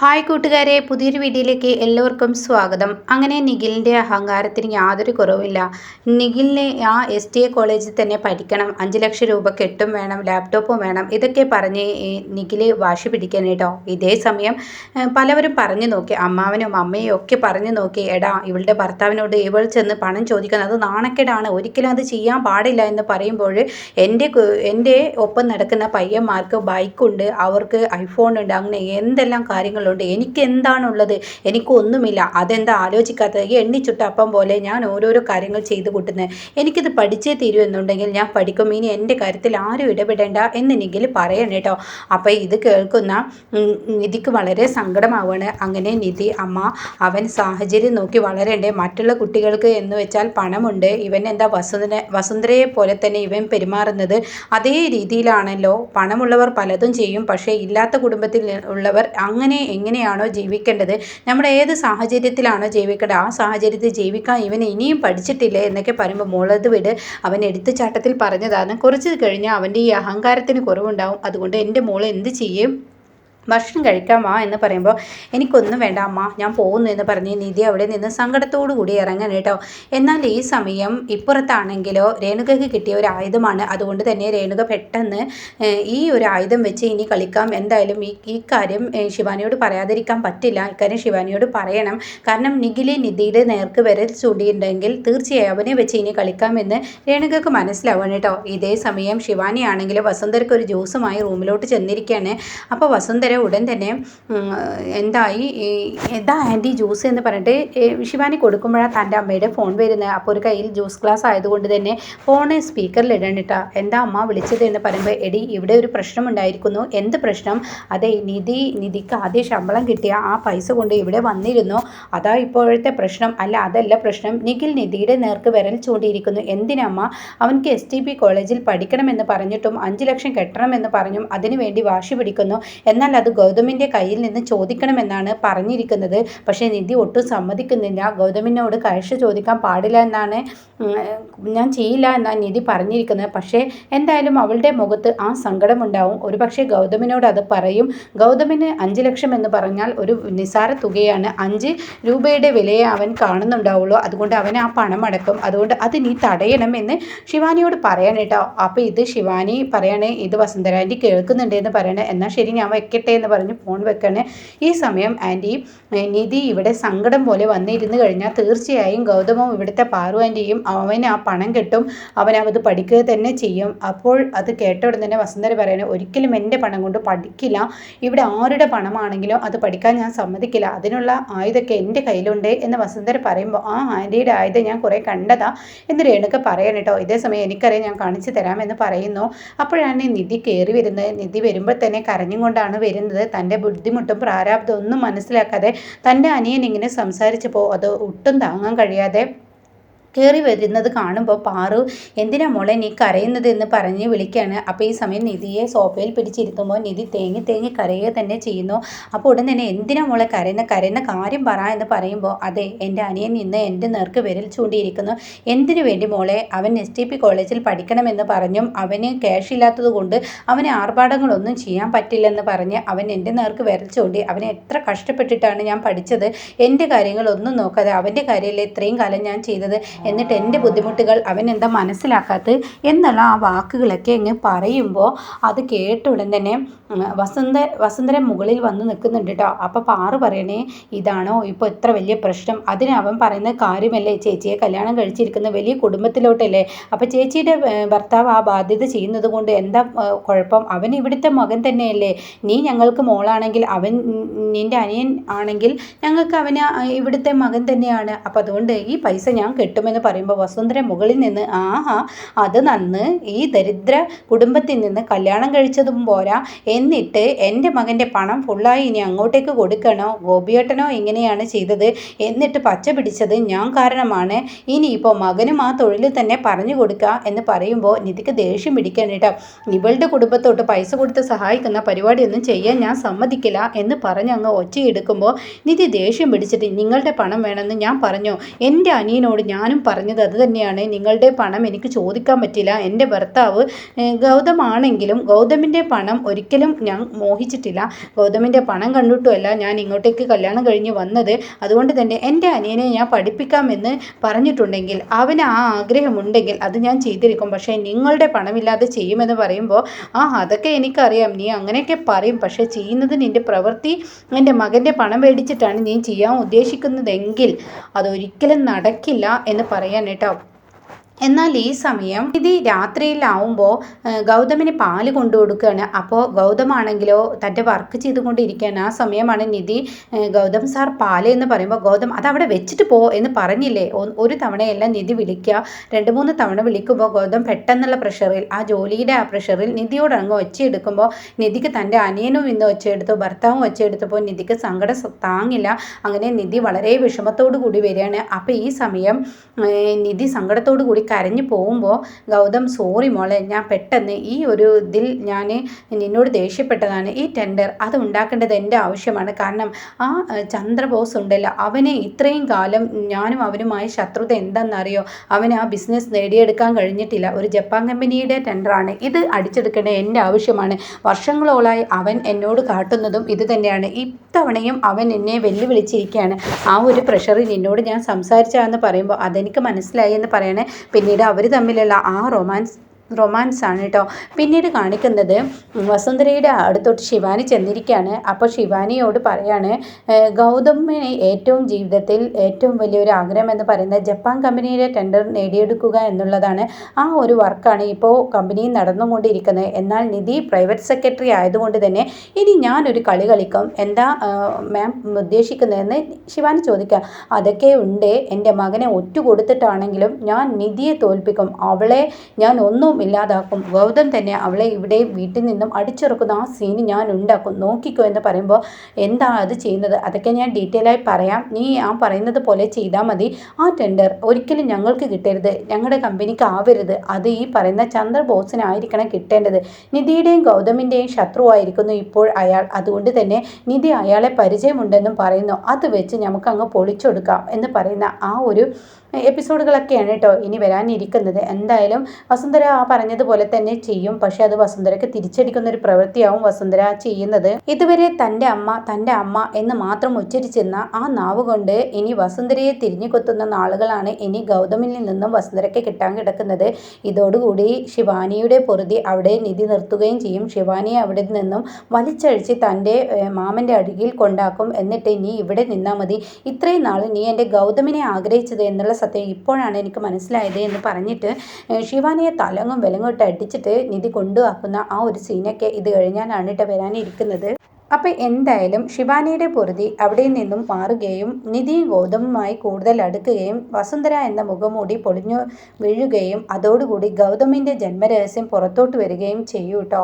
Hi കൂട്ടുകാരെ പുതിയൊരു വീഡിയോയിലേക്ക് എല്ലാവർക്കും സ്വാഗതം. അങ്ങനെ നിഖിലിന്റെ അഹങ്കാരത്തിന് യാതൊരു കുറവില്ല നിഖിലിനെ ആ എസ് ടി എ കോളേജിൽ തന്നെ പഠിക്കണം. അഞ്ച് ലക്ഷം രൂപ കെട്ടും വേണം ലാപ്ടോപ്പും വേണം. ഇതൊക്കെ പറഞ്ഞ് നിഖിൽ വാശി പിടിക്കാൻ കേട്ടോ. ഇതേ സമയം പലവരും പറഞ്ഞു നോക്കി. അമ്മാവനും അമ്മയും ഒക്കെ പറഞ്ഞു നോക്കി. എടാ ഇവളുടെ ഭർത്താവിനോട് ഇവൾ ചെന്ന് പണം ചോദിക്കുന്നത് അത് നാണക്കേടാണ്. ഒരിക്കലും അത് ചെയ്യാൻ പാടില്ല എന്ന് പറയുമ്പോൾ എന്റെ എന്റെ ഒപ്പം നടക്കുന്ന പയ്യന്മാർക്ക് ബൈക്കുണ്ട് അവർക്ക് ഐഫോൺ ഉണ്ട് അങ്ങനെ എന്തെല്ലാം കാര്യങ്ങളുണ്ട് എനിക്ക് എന്താണുള്ളത് എനിക്കൊന്നുമില്ല. അതെന്താ ആലോചിക്കാത്തത്? എണ്ണി എണ്ണിച്ചുട്ട അപ്പം പോലെ ഞാൻ ഓരോരോ കാര്യങ്ങൾ ചെയ്തു കൂട്ടുന്നത് എനിക്കിത് പഠിച്ചേ തീരൂ എന്നുണ്ടെങ്കിൽ ഞാൻ പഠിക്കും. ഇനി എന്റെ കാര്യത്തിൽ ആരും ഇടപെടേണ്ട എന്ന് നിഖിൽ പറയണം കേട്ടോ. അപ്പോൾ ഇത് കേൾക്കുന്ന നിധിക്ക് വളരെ സങ്കടമാവാണ് അങ്ങനെ നിധി അമ്മ അവൻ സാഹചര്യം നോക്കി വളരണ്ടേ. മറ്റുള്ള കുട്ടികൾക്ക് എന്ന് വെച്ചാൽ പണമുണ്ട്. ഇവൻ എന്താ വസുന്ധര വസുന്ധരയെ പോലെ തന്നെ ഇവൻ പെരുമാറുന്നത്? അതേ രീതിയിലാണല്ലോ. പണമുള്ളവർ പലതും ചെയ്യും. പക്ഷേ ഇല്ലാത്ത കുടുംബത്തിൽ ഉള്ളവർ അങ്ങനെ എങ്ങനെയാണോ ജീവിക്കേണ്ടത്? നമ്മുടെ ഏത് സാഹചര്യത്തിലാണോ ജീവിക്കേണ്ടത്? ആ സാഹചര്യത്തിൽ ജീവിക്കാൻ ഇവൻ ഇനിയും പഠിച്ചിട്ടില്ലേ എന്നൊക്കെ പറയുമ്പോൾ മുളത് വിട്. അവൻ എടുത്തുചാട്ടത്തിൽ പറഞ്ഞതാണ്. കുറച്ച് കഴിഞ്ഞാൽ അവന്റെ ഈ അഹങ്കാരത്തിന് കുറവുണ്ടാവും. അതുകൊണ്ട് എന്റെ മോൾ എന്ത് ചെയ്യും? ഭക്ഷണം കഴിക്കാൻ വാ എന്ന് പറയുമ്പോൾ എനിക്കൊന്നും വേണ്ട അമ്മ ഞാൻ പോകുന്നു എന്ന് പറഞ്ഞ് നിധി അവിടെ നിന്ന് സങ്കടത്തോടു കൂടി ഇറങ്ങണം കേട്ടോ. എന്നാൽ ഈ സമയം ഇപ്പുറത്താണെങ്കിലോ രേണുകയ്ക്ക് കിട്ടിയ ഒരു ആയുധമാണ്. അതുകൊണ്ട് തന്നെ രേണുക പെട്ടെന്ന് ഈ ഒരു ആയുധം വെച്ച് ഇനി കളിക്കാം. എന്തായാലും ഈ ഈ കാര്യം ശിവാനിയോട് പറയാതിരിക്കാൻ പറ്റില്ല. ഇക്കാര്യം ശിവാനിയോട് പറയണം. കാരണം നിഖിലെ നിധിയുടെ നേർക്ക് വിരൽ ചൂണ്ടിയിട്ടുണ്ടെങ്കിൽ തീർച്ചയായും അവനെ വെച്ച് ഇനി കളിക്കാമെന്ന് രേണുകയ്ക്ക് മനസ്സിലാവണം കേട്ടോ. ഇതേ സമയം ശിവാനി ആണെങ്കിൽ വസുന്ധരക്ക് ഒരു ജ്യൂസുമായി റൂമിലോട്ട് ചെന്നിരിക്കുകയാണ്. അപ്പോൾ വസുന്ധര ഉടൻ തന്നെ എന്തായി? എന്താ ആന്റി ജ്യൂസ് എന്ന് പറഞ്ഞിട്ട് ശിവാനി കൊടുക്കുമ്പോഴാണ് തന്റെ അമ്മയുടെ ഫോൺ വരുന്നത്. അപ്പോൾ ഒരു കയ്യിൽ ജ്യൂസ് ഗ്ലാസ് ആയതുകൊണ്ട് തന്നെ ഫോൺ സ്പീക്കറിൽ ഇടണിട്ടാ എന്താ അമ്മ വിളിച്ചത് എന്ന് പറയുമ്പോൾ എടി ഇവിടെ ഒരു പ്രശ്നം ഉണ്ടായിരിക്കുന്നു. എന്ത് പ്രശ്നം? അതെ നിധി നിധിക്ക് ആദ്യം ശമ്പളം കിട്ടിയ ആ പൈസ കൊണ്ട് ഇവിടെ വന്നിരുന്നു. അതാ ഇപ്പോഴത്തെ പ്രശ്നം. അല്ല അതല്ല പ്രശ്നം. നിഖിൽ നിധിയുടെ നേർക്ക് വിരൽ ചൂണ്ടിയിരിക്കുന്നു. എന്തിനമ്മ അവൻക്ക് എസ് ടി പി കോളേജിൽ പഠിക്കണമെന്ന് പറഞ്ഞിട്ടും അഞ്ച് ലക്ഷം കെട്ടണമെന്ന് പറഞ്ഞും അതിനുവേണ്ടി വാശി പിടിക്കുന്നു. എന്നാൽ അത് ഗൗതമിന്റെ കയ്യിൽ നിന്ന് ചോദിക്കണമെന്നാണ് പറഞ്ഞിരിക്കുന്നത്. പക്ഷേ നിധി ഒട്ടും സമ്മതിക്കുന്നില്ല. ഗൗതമിനോട് കാഴ്ച ചോദിക്കാൻ പാടില്ല എന്നാണ് ഞാൻ ചെയ്യില്ല എന്നാണ് നിധി പറഞ്ഞിരിക്കുന്നത്. പക്ഷേ എന്തായാലും അവളുടെ മുഖത്ത് ആ സങ്കടമുണ്ടാവും. ഒരു പക്ഷേ ഗൗതമിനോട് അത് പറയും. ഗൗതമിന് അഞ്ച് ലക്ഷം എന്ന് പറഞ്ഞാൽ ഒരു നിസാര തുകയാണ്. അഞ്ച് രൂപയുടെ വിലയെ അവൻ കാണുന്നുണ്ടാവുള്ളൂ. അതുകൊണ്ട് അവൻ ആ പണം അടക്കും. അതുകൊണ്ട് അത് നീ തടയണം എന്ന് ശിവാനിയോട് പറയണം അപ്പോൾ ഇത് ശിവാനി പറയണേ ഇത് വസന്തരാന്റെ കേൾക്കുന്നുണ്ട് എന്ന് പറയണേ. എന്നാൽ ശരി ഞാൻ വെക്കട്ടെ എന്ന് പറഞ്ഞ് ഫോൺ വെക്കണേ. ഈ സമയം ആന്റി നിധി ഇവിടെ സങ്കടം പോലെ വന്നിരുന്നു കഴിഞ്ഞാൽ തീർച്ചയായും ഗൗതമും ഇവിടുത്തെ പാറു ആന്റിയും അവൻ ആ പണം കിട്ടും. അവൻ അത് പഠിക്കുക തന്നെ ചെയ്യും. അപ്പോൾ അത് കേട്ട തന്നെ വസുന്ധര പറയുന്നത് ഒരിക്കലും എന്റെ പണം കൊണ്ട് പഠിക്കില്ല. ഇവിടെ ആരുടെ പണമാണെങ്കിലും അത് പഠിക്കാൻ ഞാൻ സമ്മതിക്കില്ല. അതിനുള്ള ആയുധമൊക്കെ എന്റെ കയ്യിലുണ്ട് എന്ന് വസുന്ധര പറയുമ്പോൾ ആ ആന്റിയുടെ ആയുധം ഞാൻ കുറേ കണ്ടതാ എന്ന് രേണുക്ക പറയണം കേട്ടോ ഇതേ സമയം എനിക്കറിയാം ഞാൻ കാണിച്ചു തരാമെന്ന് പറയുന്നു. അപ്പോഴാണ് നിധി കയറി വരുന്നത്. നിധി വരുമ്പോൾ തന്നെ കരഞ്ഞും കൊണ്ടാണ് വരുന്നത്. തന്റെ ബുദ്ധിമുട്ടും പ്രാരാബ്ദവും ഒന്നും മനസ്സിലാക്കാതെ തന്റെ അനിയൻ ഇങ്ങനെ സംസാരിച്ചപ്പോൾ അത് ഒട്ടും താങ്ങാൻ കഴിയാതെ കയറി വരുന്നത് കാണുമ്പോൾ പാറു എന്തിനാ മോളെ നീ കരയുന്നത്? എന്ന് പറഞ്ഞ് വിളിക്കുകയാണ് അപ്പോൾ ഈ സമയം നിധിയെ സോഫയിൽ പിടിച്ചിരുത്തുമ്പോൾ നിധി തേങ്ങി തേങ്ങി കരയുക തന്നെ ചെയ്യുന്നു. അപ്പോൾ ഉടൻ തന്നെ എന്തിനാ മോളെ കരയുന്ന? കരയുന്ന കാര്യം പറ എന്ന് പറയുമ്പോൾ അതെ എന്റെ അനിയൻ നിന്ന് എന്റെ നേർക്ക് വിരൽ ചൂണ്ടിയിരിക്കുന്നു. എന്തിനു വേണ്ടി മോളെ? അവൻ എസ് ടി പി കോളേജിൽ പഠിക്കണമെന്ന് പറഞ്ഞും അവന് ക്യാഷ് ഇല്ലാത്തത് കൊണ്ട് അവന് ആർഭാടങ്ങളൊന്നും ചെയ്യാൻ പറ്റില്ലെന്ന് പറഞ്ഞ് അവൻ എന്റെ നേർക്ക് വിരൽ ചൂണ്ടി. അവനെ എത്ര കഷ്ടപ്പെട്ടിട്ടാണ് ഞാൻ പഠിച്ചത്? എന്റെ കാര്യങ്ങളൊന്നും നോക്കാതെ അവന്റെ കാര്യമല്ലേ ഇത്രയും കാലം ഞാൻ ചെയ്തത്? എന്നിട്ട് എന്റെ ബുദ്ധിമുട്ടുകൾ അവൻ എന്താ മനസ്സിലാക്കാത്തത് എന്നുള്ള ആ വാക്കുകളൊക്കെ അങ്ങ് പറയുമ്പോൾ അത് കേട്ട ഉടൻ തന്നെ വസന്ത വസുന്ധര മുകളിൽ വന്ന് നിൽക്കുന്നുണ്ട് കേട്ടോ അപ്പോൾ പാറ് പറയണേ ഇതാണോ? ഇപ്പോൾ ഇത്ര വലിയ പ്രശ്നം. അതിന് അവൻ പറയുന്ന കാര്യമല്ലേ? ചേച്ചിയെ കല്യാണം കഴിച്ചിരിക്കുന്ന വലിയ കുടുംബത്തിലോട്ടല്ലേ? അപ്പോൾ ചേച്ചിയുടെ ഭർത്താവ് ആ ബാധ്യത ചെയ്യുന്നത് കൊണ്ട് എന്താ കുഴപ്പം? അവൻ ഇവിടുത്തെ മകൻ തന്നെയല്ലേ. നീ ഞങ്ങൾക്ക് മോളാണെങ്കിൽ അവൻ നിന്റെ അനിയൻ ആണെങ്കിൽ ഞങ്ങൾക്ക് അവന് ഇവിടുത്തെ മകൻ തന്നെയാണ്. അപ്പോൾ അതുകൊണ്ട് ഈ പൈസ ഞാൻ കിട്ടുമെന്ന് പറയുമ്പോൾ വസുന്ധര മുകളിൽ നിന്ന് ആഹാ അത് നന്ന് ഈ ദരിദ്ര കുടുംബത്തിൽ നിന്ന് കല്യാണം കഴിച്ചതും പോരാ. എന്നിട്ട് എന്റെ മകന്റെ പണം ഫുള്ളായി ഇനി അങ്ങോട്ടേക്ക് കൊടുക്കണോ? ഗോപിയേട്ടനോ ഇങ്ങനെയാണ് ചെയ്തത്. എന്നിട്ട് പച്ച പിടിച്ചത് ഞാൻ കാരണമാണ്. ഇനിയിപ്പോൾ മകനും ആ തൊഴിൽ തന്നെ പറഞ്ഞു കൊടുക്കുക എന്ന് പറയുമ്പോൾ നിധിക്ക് ദേഷ്യം പിടിക്കണം കേട്ടോ ഇവളുടെ കുടുംബത്തോട്ട് പൈസ കൊടുത്ത് സഹായിക്കുന്ന പരിപാടിയൊന്നും ചെയ്യാൻ ഞാൻ സമ്മതിക്കില്ല എന്ന് പറഞ്ഞ് അങ്ങ് ഒച്ചയെടുക്കുമ്പോൾ നിധി ദേഷ്യം പിടിച്ചിട്ട് നിങ്ങളുടെ പണം വേണമെന്ന് ഞാൻ പറഞ്ഞു. എന്റെ അനിയനോട് ഞാനും ഞാനും പറഞ്ഞത് അത് തന്നെയാണ്. നിങ്ങളുടെ പണം എനിക്ക് ചോദിക്കാൻ പറ്റില്ല. എന്റെ ഭർത്താവ് ഗൗതമാണെങ്കിലും ഗൗതമിന്റെ പണം ഒരിക്കലും ഞാൻ മോഹിച്ചിട്ടില്ല. ഗൗതമിന്റെ പണം കണ്ടിട്ടുമല്ല ഞാൻ ഇങ്ങോട്ടേക്ക് കല്യാണം കഴിഞ്ഞ് വന്നത്. അതുകൊണ്ട് തന്നെ എന്റെ അനിയനെ ഞാൻ പഠിപ്പിക്കാമെന്ന് പറഞ്ഞിട്ടുണ്ടെങ്കിൽ അവന് ആ ആഗ്രഹമുണ്ടെങ്കിൽ അത് ഞാൻ ചെയ്തിരിക്കും. പക്ഷേ നിങ്ങളുടെ പണമില്ലാതെ ചെയ്യുമെന്ന് പറയുമ്പോൾ ആ അതൊക്കെ എനിക്കറിയാം. നീ അങ്ങനെയൊക്കെ പറയും. പക്ഷേ ചെയ്യുന്നത് നിന്റെ പ്രവൃത്തി എന്റെ മകന്റെ പണം മേടിച്ചിട്ടാണ് നീ ചെയ്യാൻ ഉദ്ദേശിക്കുന്നതെങ്കിൽ അതൊരിക്കലും നടക്കില്ല എന്ന് പറയാൻ കേട്ടോ. എന്നാൽ ഈ സമയം ഇത് രാത്രിയിലാവുമ്പോൾ ഗൗതമിന് പാൽ കൊണ്ടു കൊടുക്കുകയാണ് അപ്പോൾ ഗൗതമാണെങ്കിലോ തന്റെ വർക്ക് ചെയ്തുകൊണ്ടിരിക്കുകയാണ്. ആ സമയമാണ് നിധി ഗൗതം സാർ പാൽ എന്ന് പറയുമ്പോൾ ഗൗതം അതവിടെ വെച്ചിട്ട് പോ എന്ന് പറഞ്ഞില്ലേ? ഒരു തവണയല്ല നിധി വിളിക്കുക. രണ്ട് മൂന്ന് തവണ വിളിക്കുമ്പോൾ ഗൗതം പെട്ടെന്നുള്ള പ്രഷറിൽ ആ ജോലിയുടെ ആ പ്രഷറിൽ നിധിയോട് അങ്ങ് ഒച്ചയെടുക്കുമ്പോൾ നിധിക്ക് തന്റെ അനിയനും ഇന്ന് ഒച്ചയെടുത്തു ഭർത്താവും ഒച്ചയെടുത്തപ്പോൾ നിധിക്ക് സങ്കടം താങ്ങില്ല. അങ്ങനെ നിധി വളരെ വിഷമത്തോടു കൂടി വരികയാണ്. അപ്പോൾ ഈ സമയം നിധി സങ്കടത്തോടു കൂടി കരഞ്ഞു പോകുമ്പോൾ ഗൗതം സോറി മോളെ ഞാൻ പെട്ടെന്ന് ഈ ഒരു ഇതിൽ ഞാൻ നിന്നോട് ദേഷ്യപ്പെട്ടതാണ്. ഈ ടെൻഡർ അത് ഉണ്ടാക്കേണ്ടത് എന്റെ ആവശ്യമാണ്. കാരണം ആ ചന്ദ്രബോസ് ഉണ്ടല്ലോ അവനെ ഇത്രയും കാലം ഞാനും അവനുമായി ശത്രുത എന്താണെന്നറിയോ? അവന് ആ ബിസിനസ് നേടിയെടുക്കാൻ കഴിഞ്ഞിട്ടില്ല. ഒരു ജപ്പാൻ കമ്പനിയുടെ ടെൻഡറാണ് ഇത് അടിച്ചെടുക്കേണ്ടത് എന്റെ ആവശ്യമാണ്. വർഷങ്ങളോളായി അവൻ എന്നോട് കാട്ടുന്നതും ഇത് തന്നെയാണ്. ഇത്തവണയും അവൻ എന്നെ വെല്ലുവിളിച്ചിരിക്കുകയാണ്. ആ ഒരു പ്രഷറിൽ നിന്നോട് ഞാൻ സംസാരിച്ചാന്ന് പറയുമ്പോൾ അതെനിക്ക് മനസ്സിലായി എന്ന് പറയണേ. പിന്നീട് അവർ തമ്മിലുള്ള ആ റൊമാൻസ് റൊമാൻസ് ആണ് കേട്ടോ. പിന്നീട് കാണിക്കുന്നത് വസുന്ധരയുടെ അടുത്തോട്ട് ശിവാനി ചെന്നിരിക്കുകയാണ്. അപ്പോൾ ശിവാനിയോട് പറയാണ് ഗൗതമിന് ഏറ്റവും ജീവിതത്തിൽ ഏറ്റവും വലിയൊരു ആഗ്രഹം എന്ന് പറയുന്നത് ജപ്പാൻ കമ്പനിയുടെ ടെൻഡർ നേടിയെടുക്കുക എന്നുള്ളതാണ്. ആ ഒരു വർക്കാണ് ഇപ്പോൾ കമ്പനി നടന്നുകൊണ്ടിരിക്കുന്നത്. എന്നാൽ നിധി പ്രൈവറ്റ് സെക്രട്ടറി ആയതുകൊണ്ട് തന്നെ ഇനി ഞാനൊരു കളി കളിക്കും. എന്താ മാം ഉദ്ദേശിക്കുന്നതെന്ന് ശിവാനി ചോദിക്കുക. അതൊക്കെ ഉണ്ട്. എന്റെ മകനെ ഒറ്റ കൊടുത്തിട്ടാണെങ്കിലും ഞാൻ നിധിയെ തോൽപ്പിക്കും. അവളെ ഞാൻ ഒന്നും ഇല്ലാതാക്കും. ഗൗതം തന്നെ അവളെ ഇവിടെ വീട്ടിൽ നിന്നും അടിച്ചിറക്കുന്ന ആ സീന് ഞാൻ ഉണ്ടാക്കും. നോക്കിക്കോ എന്ന് പറയുമ്പോൾ എന്താ അത് ചെയ്യുന്നത്? അതൊക്കെ ഞാൻ ഡീറ്റെയിൽ ആയി പറയാം. നീ ആ പറയുന്നത് പോലെ ചെയ്താൽ മതി. ആ ടെൻഡർ ഒരിക്കലും ഞങ്ങൾക്ക് കിട്ടരുത്. ഞങ്ങളുടെ കമ്പനിക്ക് ആവരുത്. അത് ഈ പറയുന്ന ചന്ദ്രബോസിനായിരിക്കണം കിട്ടേണ്ടത്. നിധിയുടെയും ഗൗതമിന്റെയും ശത്രുവായിരിക്കുന്നു ഇപ്പോൾ അയാൾ. അതുകൊണ്ട് തന്നെ നിധി അയാളെ പരിചയമുണ്ടെന്നും പറയുന്നു. അത് വെച്ച് നമുക്ക് അങ്ങ് പൊളിച്ചെടുക്കാം എന്ന് പറയുന്ന ആ ഒരു എപ്പിസോഡുകളൊക്കെയാണ് കേട്ടോ ഇനി വരാനിരിക്കുന്നത്. എന്തായാലും വസുന്ധര ആ പറഞ്ഞതുപോലെ തന്നെ ചെയ്യും. പക്ഷെ അത് വസുന്ധരക്ക് തിരിച്ചടിക്കുന്ന ഒരു പ്രവൃത്തിയാവും വസുന്ധര ചെയ്യുന്നത്. ഇതുവരെ തന്റെ അമ്മ തന്റെ അമ്മ എന്ന് മാത്രം ഉച്ചരിച്ചിരുന്ന ആ നാവ് കൊണ്ട് ഇനി വസുന്ധരയെ തിരിഞ്ഞു കൊത്തുന്ന നാളുകളാണ് ഇനി ഗൗതമിൽ നിന്നും വസുന്ധരയ്ക്ക് കിട്ടാൻ കിടക്കുന്നത്. ഇതോടുകൂടി ശിവാനിയുടെ പൊറുതി അവിടെ നിധി നിർത്തുകയും ചെയ്യും. ശിവാനിയെ അവിടെ നിന്നും വലിച്ചഴിച്ച് തന്റെ മാമന്റെ അടിയിൽ കൊണ്ടാക്കും. എന്നിട്ട് നീ ഇവിടെ നിന്നാൽ മതി. ഇത്രയും നാൾ നീ എന്റെ ഗൗതമിനെ ആഗ്രഹിച്ചത് എന്നുള്ള സത്യം ഇപ്പോഴാണ് എനിക്ക് മനസ്സിലായത് എന്ന് പറഞ്ഞിട്ട് ശിവാനിയെ തലങ്ങും വിലങ്ങോട്ട് അടിച്ചിട്ട് നിധി കൊണ്ടുവാക്കുന്ന ആ ഒരു സീനൊക്കെ ഇത് കഴിഞ്ഞാലാണ് കേട്ടോ വരാനിരിക്കുന്നത്. അപ്പോൾ എന്തായാലും ശിവാനിയുടെ പൊറുതി അവിടെ നിന്നും മാറുകയും നിധി ഗൗതമുമായി കൂടുതൽ അടുക്കുകയും വസുന്ധര എന്ന മുഖംമൂടി പൊളിഞ്ഞു വീഴുകയും അതോടുകൂടി ഗൗതമിന്റെ ജന്മരഹസ്യം പുറത്തോട്ട് വരികയും ചെയ്യൂട്ടോ.